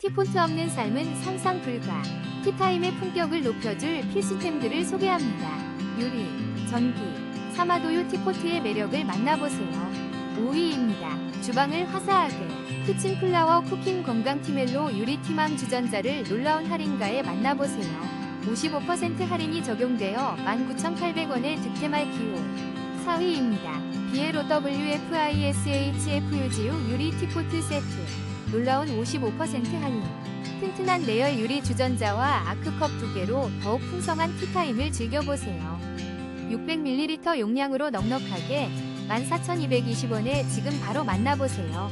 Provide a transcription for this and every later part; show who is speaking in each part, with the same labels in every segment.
Speaker 1: 티폰트 없는 삶은 상상 불가. 티타임의 품격을 높여줄 필수템들을 소개합니다. 유리, 전기, 사마도유 티포트의 매력을 만나보세요. 5위입니다. 주방을 화사하게. 키친 플라워 쿠킹 건강티멜로 유리 티망 주전자를 놀라운 할인가에 만나보세요. 55% 할인이 적용되어 19,800원의 득템할 기호. 4위입니다. 비에로 WFISHFUGU 유리 티포트 세트. 놀라운 55% 할인. 튼튼한 레열 유리 주전자와 아크컵 두 개로 더욱 풍성한 티타임을 즐겨보세요. 600ml 용량으로 넉넉하게 14,220원에 지금 바로 만나보세요.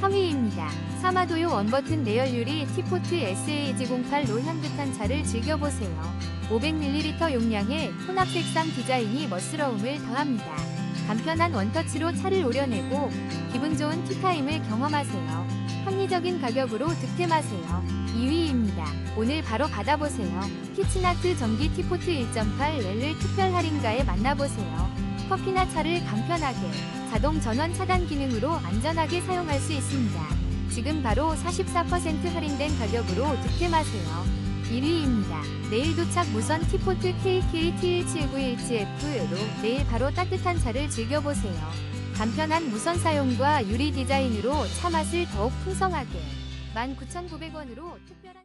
Speaker 1: 3위입니다. 사마도요 원버튼 레열 유리 티포트 SAG08로 향긋한 차를 즐겨보세요. 500ml 용량의 혼합 색상 디자인이 멋스러움을 더합니다. 간편한 원터치로 차를 오려내고 기분 좋은 티타임을 경험하세요. 합리적인 가격으로 득템하세요. 2위입니다. 오늘 바로 받아보세요. 키친아트 전기 티포트 1.8L을 특별 할인가에 만나보세요. 커피나 차를 간편하게 자동 전원 차단 기능으로 안전하게 사용할 수 있습니다. 지금 바로 44% 할인된 가격으로 득템하세요. 1위입니다. 내일 도착 무선 티포트 KK77917F로 내일 바로 따뜻한 차를 즐겨보세요. 간편한 무선 사용과 유리 디자인으로 차 맛을 더욱 풍성하게 19,900원으로 특별한